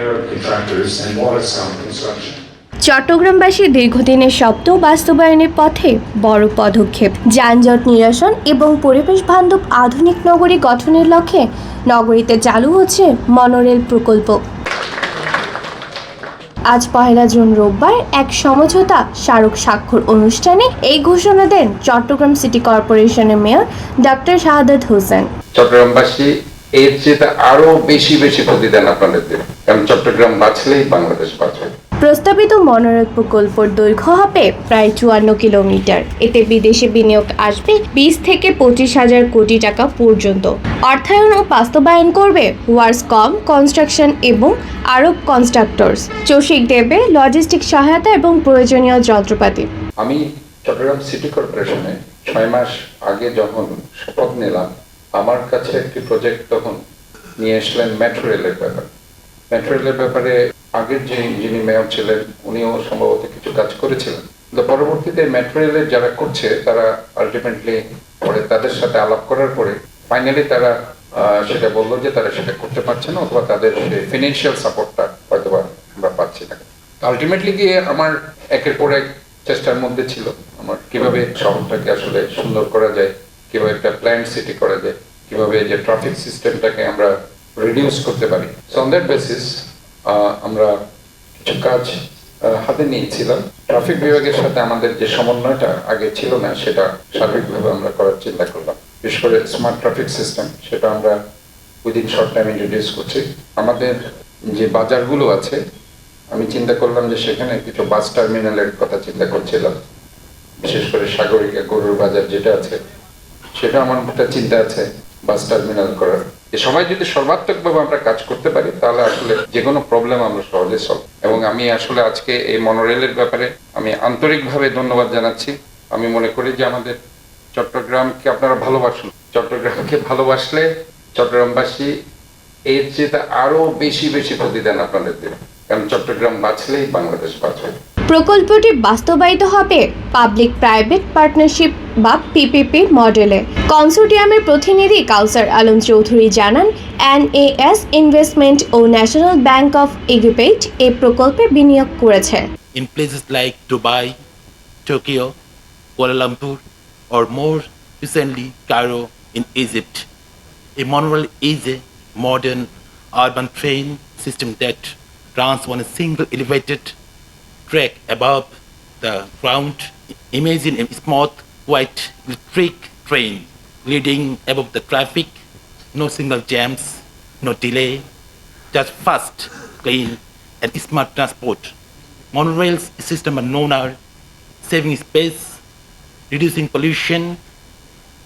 Arab contractors and Watersound Construction. চট্টগ্রামবাসী দীর্ঘদিনের স্বপ্ন বাস্তবায়নের পথে বড় পদক্ষেপ। যানজট নিরসন এবং পরিবেশ বান্ধব আধুনিক নগরী গঠনের লক্ষ্যে নগরীতে চালু হচ্ছে মনোরেল প্রকল্প। আজ পহেলা জুন রোববার এক সমঝোতা স্মারক স্বাক্ষর অনুষ্ঠানে এই ঘোষণা দেন চট্টগ্রাম সিটি কর্পোরেশনের মেয়র ডক্টর শাহাদাত হোসেন। চট্টগ্রামবাসী এর চেয়ে আরও বেশি বেশি প্রতিদান আপনাদের দেবে কারণ চট্টগ্রাম বাঁচলেই বাংলাদেশ বাঁচবে। প্রস্তাবিত মনোরথ প্রকল্পের দৈর্ঘ্য হবে প্রায় চুয়ান্ন কিলোমিটার। এতে বিদেশি বিনিয়োগ আসবে বিশ থেকে পঁচিশ হাজার কোটি টাকা পর্যন্ত। অর্থায়ন ও বাস্তবায়ন করবে ওয়ার্সকম কনস্ট্রাকশন এবং আরব কনস্ট্রাক্টরস। চসিক দেবে লজিস্টিক সহায়তা এবং প্রয়োজনীয় যন্ত্রপাতি। আমি চট্টগ্রাম সিটি কর্পোরেশনে ছয় মাস আগে যখন শপথ নিলাম আমার কাছে একটি প্রজেক্ট তখন নিয়ে এসলেন মেট্রো রেলের ব্যাপার। মেট্রো রেলের ব্যাপারে আগের যে যিনি মেয়র ছিলেন, উনিও সম্ভবত কিছু কাজ করেছিলেন। কিন্তু পরবর্তীতে মেট্রো রেলের যারা করছে, তারা আলটিমেটলি পরে তাদের সাথে আলাপ করার পরে ফাইনালি তারা সেটা বলল যে তারা সেটা করতে পারছে না, অথবা তাদের ফিনান্সিয়াল সাপোর্টটা হয়তো আমরা পাচ্ছি না। আলটিমেটলি গিয়ে আমার একের পর এক চেষ্টার মধ্যে ছিল, আমার কীভাবে শহরটাকে আসলে সুন্দর করা যায়। কীভাবে একটা প্ল্যান্ট সিটি করা যায়, কীভাবে যে ট্রাফিক সিস্টেমটাকে আমরা রিডিউস করতে পারি। সো অন দ্যাট বেসিস আমরা কিছু কাজ হাতে নিয়েছিলাম। ট্রাফিক বিভাগের সাথে আমাদের যে সমন্বয়টা আগে ছিল না, সেটা সার্বিকভাবে আমরা করার চিন্তা করলাম। বিশেষ করে স্মার্ট ট্রাফিক সিস্টেম সেটা আমরা উইদিন শর্ট টাইম ইন্ট্রোডিউস করছি। আমাদের যে বাজারগুলো আছে, আমি চিন্তা করলাম যে সেখানে কিছু বাস টার্মিনালের কথা চিন্তা করছিলাম। বিশেষ করে সাগরিকা গরুর বাজার যেটা আছে সেটা আমার একটা চিন্তা আছে বাস টার্মিনাল করার। এ সবাই যদি সর্বাত্মকভাবে আমরা কাজ করতে পারি, তাহলে আসলে যে কোনো প্রবলেম আমরা সহজে সলভ এবং আমি আসলে আজকে এই মনোরেলের ব্যাপারে আমি আন্তরিকভাবে ধন্যবাদ জানাচ্ছি। আমি মনে করি যে আমাদের চট্টগ্রামকে আপনারা ভালোবাসুন। চট্টগ্রামকে ভালোবাসলে চট্টগ্রামবাসী এর চেয়ে আরও বেশি বেশি প্রতিদান আপনাদের দেবে। কারণ চট্টগ্রাম বাঁচলেই বাংলাদেশ বাঁচবে। প্রকল্পটি বাস্তবায়িত হবে পাবলিক প্রাইভেট পার্টনারশিপ বা পিপিপি মডেলে কনসোর্টিয়ামের প্রতিনিধি কাউসার আলম চৌধুরী জানান এনএএস ইনভেস্টমেন্ট ও ন্যাশনাল ব্যাংক অফ ইকুইপেট এই প্রকল্পে বিনিয়োগ করেছে in places like Dubai, Tokyo, Kuala Lumpur, or more recently Cairo in Egypt. A monorail is a modern urban train system that runs on a single elevated track above the ground. Imagine a smooth, white electric train leading above the traffic, no single jams, no delay, just fast, clean, and smart transport. Monorails system are known are saving space, reducing pollution,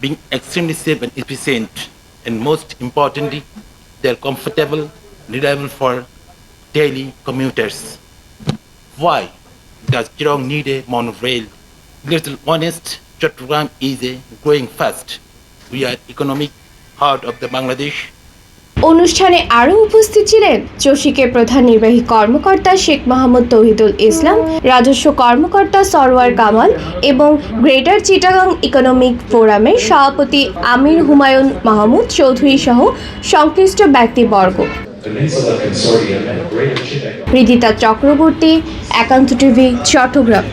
being extremely safe and efficient, and most importantly, they are comfortable, reliable for daily commuters. Why does Kirong need a monorail? Let's be honest, Chattogram is a growing fast. We are economic heart of the Bangladesh. অনুষ্ঠানে আরও উপস্থিত ছিলেন চসিকের প্রধান নির্বাহী কর্মকর্তা শেখ মাহমুদ তৌহিদুল ইসলাম, রাজস্ব কর্মকর্তা সরওয়ার কামাল এবং গ্রেটার চিটাগাং ইকোনমিক ফোরামের সভাপতি আমির হুমায়ুন মাহমুদ চৌধুরী সহ সংশ্লিষ্ট ব্যক্তিবর্গ। হৃদিতা চক্রবর্তী, একান্ত টিভি, চট্টগ্রাম।